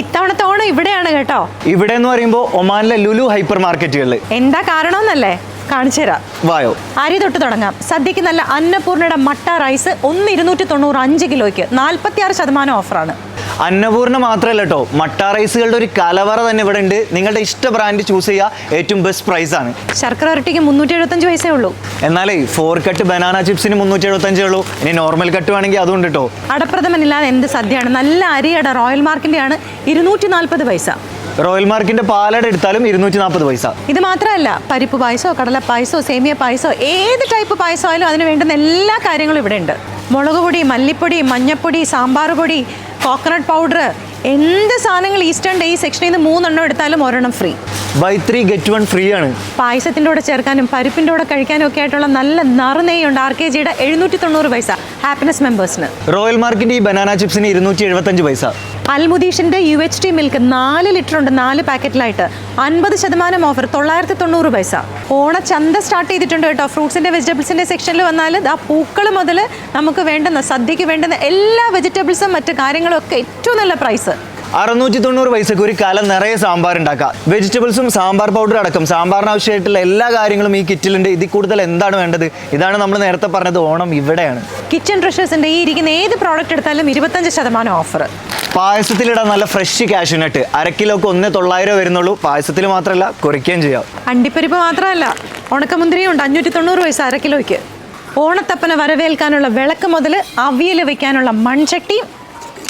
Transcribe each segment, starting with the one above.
ഇത്തവണത്തെ ഓണം ഇവിടെയാണ് കേട്ടോ. ഇവിടെ എന്ന് പറയുമ്പോൾ ഒമാനിലെ ലുലു ഹൈപ്പർ മാർക്കറ്റുകളിൽ എന്താ കാരണമെന്നല്ലേ? കാണിച്ചു തരാം. വായോ. അരി തൊട്ട് തുടങ്ങാം. സദ്യക്ക് നല്ല അന്നപൂർണയുടെ മട്ട റൈസ് ഒന്ന് ഇരുന്നൂറ്റി തൊണ്ണൂറ് അഞ്ച് കിലോയ്ക്ക് നാൽപ്പത്തി ആറ് ശതമാനം ഓഫറാണ്. അന്നപൂർണ മാത്രമല്ല കേട്ടോ. മട്ട റൈസുകളുടെ ഒരു കലവറ തന്നെ ഇവിടെ ഉണ്ട്. നിങ്ങളുടെ ഇഷ്ട ബ്രാൻഡ് ചൂസ് ചെയ്യുക. ഏറ്റവും ബെസ്റ്റ് പ്രൈസ് ആണ്. ശർക്കര ഇരട്ടിക്ക് മുന്നൂറ്റി എഴുപത്തഞ്ച് പൈസേ ഉള്ളൂ. എന്നാലേ ഫോർ കട്ട് ബനാന ചിപ്സിന് മുന്നൂറ്റി എഴുപത്തഞ്ചേ ഉള്ളൂ. ഇനി നോർമൽ കട്ട് വേണമെങ്കിൽ അതും ഉണ്ട് കേട്ടോ. അടപ്രഥമനില്ലാതെ എന്ത് സദ്യയാണ്? നല്ല അരിയട റോയൽ മാർക്കിന്റെ ആണ് ഇരുന്നൂറ്റി നാൽപ്പത് പൈസ. റോയൽ മാർക്കിന്റെ പാലട എടുത്താലും ഇരുന്നൂറ്റി നാൽപ്പത് പൈസ. ഇത് മാത്രമല്ല പരിപ്പ് പായസോ കടല പായസോ സേമിയ പായസോ ഏത് ടൈപ്പ് പായസം ആയാലും അതിന് വേണ്ടുന്ന എല്ലാ കാര്യങ്ങളും ഇവിടെ ഉണ്ട്. മുളക് പൊടി മല്ലിപ്പൊടി മഞ്ഞപ്പൊടി സാമ്പാർ പൊടി കോക്കനട്ട് പൗഡർ എന്ത് സാധനങ്ങൾ ഈസ്റ്റേൺ ഡേ ഈ സെക്ഷനിൽ നിന്ന് മൂന്നെണ്ണം എടുത്താലും ഒരെണ്ണം free buy three get one free ആണ്. പായസത്തിന്റെ കൂടെ ചേർക്കാനും പരിപ്പിന്റെ കൂടെ കഴിക്കാനും ഒക്കെ ആയിട്ടുള്ള നല്ല നറുനെയ്യുണ്ട് ആർ കെ ജിയുടെ എഴുന്നൂറ്റി തൊണ്ണൂറ് പൈസ. ഹാപ്പിനെസ് മെമ്പേഴ്സിന് റോയൽ മാർക്കിന്റെ ഈ ബനാന ചിപ്സിന് ഇരുന്നൂറ്റി എഴുപത്തഞ്ച് പൈസ. അൽമുദീഷിന്റെ യു എച്ച് ടി മിൽക്ക് നാല് ലിറ്റർ ഉണ്ട് നാല് പാക്കറ്റിലായിട്ട്. അൻപത് ശതമാനം ഓഫർ തൊള്ളായിരത്തി തൊണ്ണൂറ് പൈസ. ഓണച്ചന്ത സ്റ്റാർട്ട് ചെയ്തിട്ടുണ്ട് കേട്ടോ. ഫ്രൂട്ട്സിന്റെ വെജിറ്റബിൾസിന്റെ സെക്ഷനിൽ വന്നാൽ ആ പൂക്കൾ മുതൽ നമുക്ക് വേണ്ടുന്ന സദ്യക്ക് വേണ്ടുന്ന എല്ലാ വെജിറ്റബിൾസും മറ്റു കാര്യങ്ങളും ഒക്കെ ഏറ്റവും നല്ല പ്രൈസ് അറുന്നൂറ്റി തൊണ്ണൂറ് പൈസക്ക് ഒരു കല നിറയെ സാമ്പാർ ഉണ്ടാക്കാം. വെജിറ്റബിൾസും സാമ്പാർ പൗഡർ അടക്കം. സാമ്പാറിന് ആവശ്യമായിട്ടുള്ള എല്ലാ കാര്യങ്ങളും ഈ കിറ്റിലുണ്ട് ഇതിൽ കൂടുതൽ എന്താണ് വേണ്ടത്? ഇതാണ് നമ്മൾ നേരത്തെ പറഞ്ഞത് ഓണം ഇവിടെയാണ്. കിച്ചൺ ട്രഷേഴ്സിന്റെ ഈ ഇരിക്കുന്ന ഏത് പ്രോഡക്റ്റ് എടുത്താലും ഇരുപത്തഞ്ച് ശതമാനം ഓഫർ പായസത്തിലിടാൻ നല്ല ഫ്രഷ് കാഷ്യൂനട്ട് അര കിലോക്ക് ഒന്ന് തൊള്ളായിരം വരുന്നുള്ളൂ. പായസത്തിൽ മാത്രമല്ല കുറയ്ക്കുകയും ചെയ്യാം. അണ്ടിപ്പരിപ്പ് മാത്രമല്ല ഉണക്കമുന്തിരിയും ഉണ്ട്. അഞ്ഞൂറ്റി തൊണ്ണൂറ് പൈസ അര കിലോയ്ക്ക്. ഓണത്തപ്പനെ വരവേൽക്കാനുള്ള വിളക്ക് മുതൽ അവിയൽ വയ്ക്കാനുള്ള മൺചട്ടിയും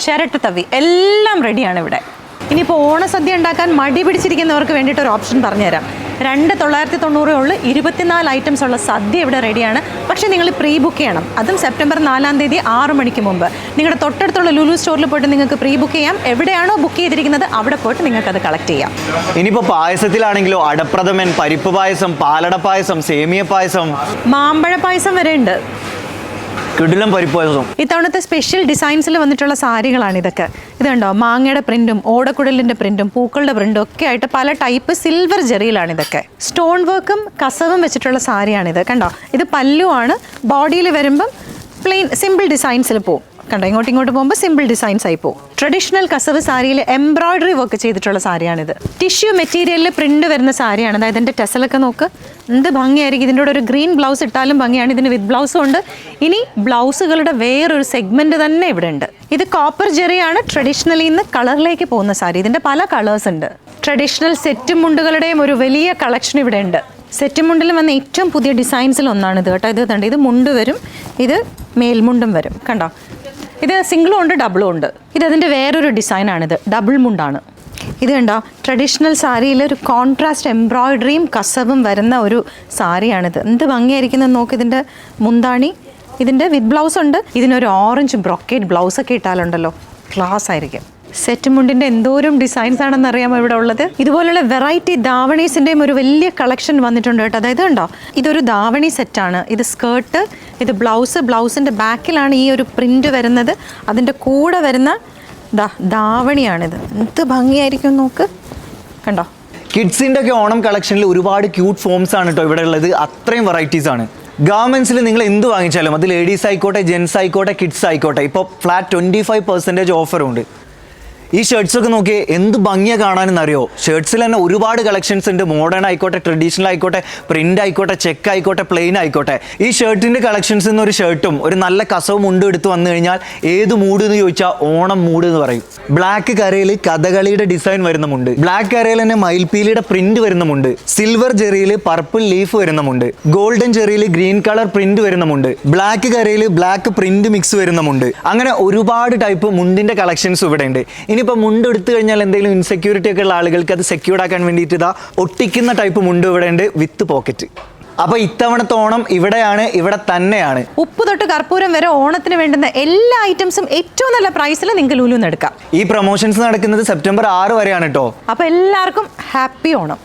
ചിരട്ടത്തവി എല്ലാം റെഡിയാണ് ഇവിടെ. ഇനിയിപ്പോൾ ഓണസദ്യ ഉണ്ടാക്കാൻ മടി പിടിച്ചിരിക്കുന്നവർക്ക് വേണ്ടിയിട്ട് ഒരു ഓപ്ഷൻ പറഞ്ഞുതരാം. രണ്ട് തൊള്ളായിരത്തി തൊണ്ണൂറ് ഉള്ളൂ. ഇരുപത്തിനാല് ഐറ്റംസ് ഉള്ള സദ്യ ഇവിടെ റെഡിയാണ് പക്ഷേ നിങ്ങൾ പ്രീ ബുക്ക് ചെയ്യണം. അതും സെപ്റ്റംബർ നാലാം തീയതി ആറ് മണിക്ക് മുമ്പ്. നിങ്ങളുടെ തൊട്ടടുത്തുള്ള ലുലു സ്റ്റോറിൽ പോയിട്ട് നിങ്ങൾക്ക് പ്രീ ബുക്ക് ചെയ്യാം. എവിടെയാണോ ബുക്ക് ചെയ്തിരിക്കുന്നത് അവിടെ പോയിട്ട് നിങ്ങൾക്ക് അത് കളക്ട് ചെയ്യാം. ഇനിയിപ്പോൾ പായസത്തിലാണെങ്കിലോ അടപ്രഥമൻ പരിപ്പ് പായസം പാലട പായസം സേമിയ പായസം? മാമ്പഴ പായസം വരെ ഉണ്ട്. കിടിലം പരിപ്പ് ഇത്തവണത്തെ സ്പെഷ്യൽ ഡിസൈൻസിൽ വന്നിട്ടുള്ള സാരികളാണ് ഇതൊക്കെ. ഇതുണ്ടോ മാങ്ങയുടെ പ്രിന്റും ഓടക്കുടലിന്റെ പ്രിന്റും പൂക്കളുടെ പ്രിന്റും ഒക്കെ ആയിട്ട് പല ടൈപ്പ് സിൽവർ ജെറിയിലാണ് ഇതൊക്കെ. സ്റ്റോൺ വർക്കും കസവും വെച്ചിട്ടുള്ള സാരിയാണിത് കണ്ടോ? ഇത് പല്ലുവാണ്. ബോഡിയിൽ വരുമ്പം പ്ലെയിൻ സിമ്പിൾ ഡിസൈൻസിൽ പോവും. കണ്ടോ ഇങ്ങോട്ട് ഇങ്ങോട്ട് പോകുമ്പോൾ സിമ്പിൾ ഡിസൈൻസ് ആയി പോകും. ട്രഡീഷണൽ കസവ് സാരിയിൽ എംബ്രോയിഡറി വർക്ക് ചെയ്തിട്ടുള്ള സാരിയാണിത് ടിഷ്യൂ മെറ്റീരിയലിൽ പ്രിന്റ് വരുന്ന സാരിയാണ്. അതായത് ഇതിന്റെ ടെസലൊക്കെ നോക്ക്. എന്ത് ഭംഗിയായിരിക്കും. ഇതിന്റെ കൂടെ ഒരു ഗ്രീൻ ബ്ലൗസ് ഇട്ടാലും ഭംഗിയാണ്. ഇതിന് വിത്ത് ബ്ലൗസും ഉണ്ട്. ഇനി ബ്ലൗസുകളുടെ വേറൊരു സെഗ്മെന്റ് തന്നെ ഇവിടെ ഉണ്ട്. ഇത് കോപ്പർ ജെറിയാണ് ട്രഡീഷണലി ഇന്ന് കളറിലേക്ക് പോകുന്ന സാരി. ഇതിന്റെ പല കളേഴ്സ് ഉണ്ട്. ട്രഡീഷണൽ സെറ്റ് മുണ്ടുകളുടെയും ഒരു വലിയ കളക്ഷൻ ഇവിടെ ഉണ്ട്. സെറ്റ് മുണ്ടിൽ വന്ന ഏറ്റവും പുതിയ ഡിസൈൻസിൽ ഒന്നാണ് ഇത് കേട്ടോ. ഇത് കണ്ടോ ഇത് മുണ്ട് വരും. ഇത് മേൽമുണ്ടും വരും. കണ്ടോ? ഇത് സിംഗിളും ഉണ്ട് ഡബിളും ഉണ്ട്. ഇത് അതിന്റെ വേറൊരു ഡിസൈനാണിത് ഡബിൾ മുണ്ടാണ്. ഇത് കണ്ടോ? ട്രഡീഷണൽ സാരിയിൽ ഒരു കോൺട്രാസ്റ്റ് എംബ്രോയ്ഡറിയും കസവും വരുന്ന ഒരു സാരിയാണിത്. എന്ത് ഭംഗിയായിരിക്കുന്നത് നോക്ക് ഇതിന്റെ മുന്താണി. ഇതിന്റെ വിത്ത് ബ്ലൗസ് ഉണ്ട്. ഇതിനൊരു ഓറഞ്ച് ബ്രൊക്കേറ്റ് ബ്ലൗസ് ഒക്കെ ഇട്ടാലുണ്ടല്ലോ. ക്ലാസ് ആയിരിക്കും. സെറ്റ് മുണ്ടിന്റെ എന്തോരം ഡിസൈൻസ് ആണെന്ന് അറിയാമോ ഇവിടെ ഉള്ളത്? ഇതുപോലുള്ള വെറൈറ്റി ദാവണീസിന്റെയും ഒരു വലിയ കളക്ഷൻ വന്നിട്ടുണ്ട് കേട്ടോ. അതായത് ഉണ്ടോ ഇതൊരു ദാവണി സെറ്റാണ് ഇത് സ്കേർട്ട് ഇത് ബ്ലൗസ് ബ്ലൗസിന്റെ ബാക്കിലാണ് ഈ ഒരു പ്രിന്റ് വരുന്നത്. അതിന്റെ കൂടെ വരുന്ന ദാ ദാവണിയാണിത്. എന്ത് ഭംഗിയായിരിക്കും നോക്ക്. കണ്ടോ? കിഡ്സിന്റെ ഒക്കെ ഓണം കളക്ഷനിൽ ഒരുപാട് ക്യൂട്ട് ഫോംസ് ആണ് കേട്ടോ ഇവിടെ ഉള്ളത്. അത്രയും വെറൈറ്റീസ് ആണ്. ഗാർമെന്റ്സിൽ നിങ്ങൾ എന്ത് വാങ്ങിച്ചാലും അത് ലേഡീസ് ആയിക്കോട്ടെ ജെൻസ് ആയിക്കോട്ടെ കിഡ്സ് ആയിക്കോട്ടെ ഇപ്പോൾ ഫ്ലാറ്റ് ട്വന്റി ഫൈവ് പെർസെന്റേജ് ഓഫറും ഉണ്ട്. ഈ ഷർട്ട്സ് ഒക്കെ നോക്കിയേ എന്ത് ഭംഗിയാണ് കാണാനെന്നറിയോ? ഷർട്ട്സിൽ തന്നെ ഒരുപാട് കളക്ഷൻസ് ഉണ്ട്. മോഡേൺ ആയിക്കോട്ടെ ട്രഡീഷണൽ ആയിക്കോട്ടെ പ്രിന്റ് ആയിക്കോട്ടെ ചെക്ക് ആയിക്കോട്ടെ പ്ലെയിൻ ആയിക്കോട്ടെ. ഈ ഷർട്ടിന്റെ കളക്ഷൻസ് എന്നൊരു ഷർട്ടും ഒരു നല്ല കസവും മുണ്ടും എടുത്ത് വന്നു കഴിഞ്ഞാൽ ഏത് മൂഡ് എന്ന് ചോദിച്ചാൽ ഓണം മൂഡ് എന്ന് പറയും. ബ്ലാക്ക് കരയിൽ കഥകളിയുടെ ഡിസൈൻ വരുന്നുമുണ്ട്. ബ്ലാക്ക് കരയിൽ തന്നെ മയിൽപീലിയുടെ പ്രിന്റ് വരുന്നുമുണ്ട്. സിൽവർ ജെറിയിൽ പർപ്പിൾ ലീഫ് വരുന്നുമുണ്ട്. ഗോൾഡൻ ജെറിയിൽ ഗ്രീൻ കളർ പ്രിന്റ് വരുന്നുമുണ്ട്. ബ്ലാക്ക് കരയിൽ ബ്ലാക്ക് പ്രിന്റ് മിക്സ് വരുന്നുമുണ്ട്. അങ്ങനെ ഒരുപാട് ടൈപ്പ് മുണ്ടിന്റെ കളക്ഷൻസ് ഇവിടെ ഉണ്ട് ഇനിയിപ്പോൾ മുണ്ട് എടുത്തു കഴിഞ്ഞാൽ എന്തെങ്കിലും ഇൻസെക്യൂരിറ്റി ഒക്കെ ഉള്ള ആളുകൾക്ക് അത് സെക്യൂർഡ് ആക്കാൻ വേണ്ടിയിട്ട് ഇതാ ഒട്ടിക്കുന്ന ടൈപ്പ് മുണ്ട് ഇവിടെ ഉണ്ട് വിത്ത് പോക്കറ്റ് അപ്പൊ ഇത്തവണത്തെ ഓണം ഇവിടെയാണ് ഇവിടെ തന്നെയാണ്. ഉപ്പ് തൊട്ട് കർപ്പൂരം വരെ ഓണത്തിന് വേണ്ടുന്ന എല്ലാ ഐറ്റംസും ഏറ്റവും നല്ല പ്രൈസിൽ നിങ്ങൾക്ക് ലുലു എടുക്കാം. ഈ പ്രൊമോഷൻസ് നടക്കുന്നത് സെപ്റ്റംബർ ആറ് വരെയാണ് കേട്ടോ അപ്പൊ എല്ലാവർക്കും ഹാപ്പി ഓണം.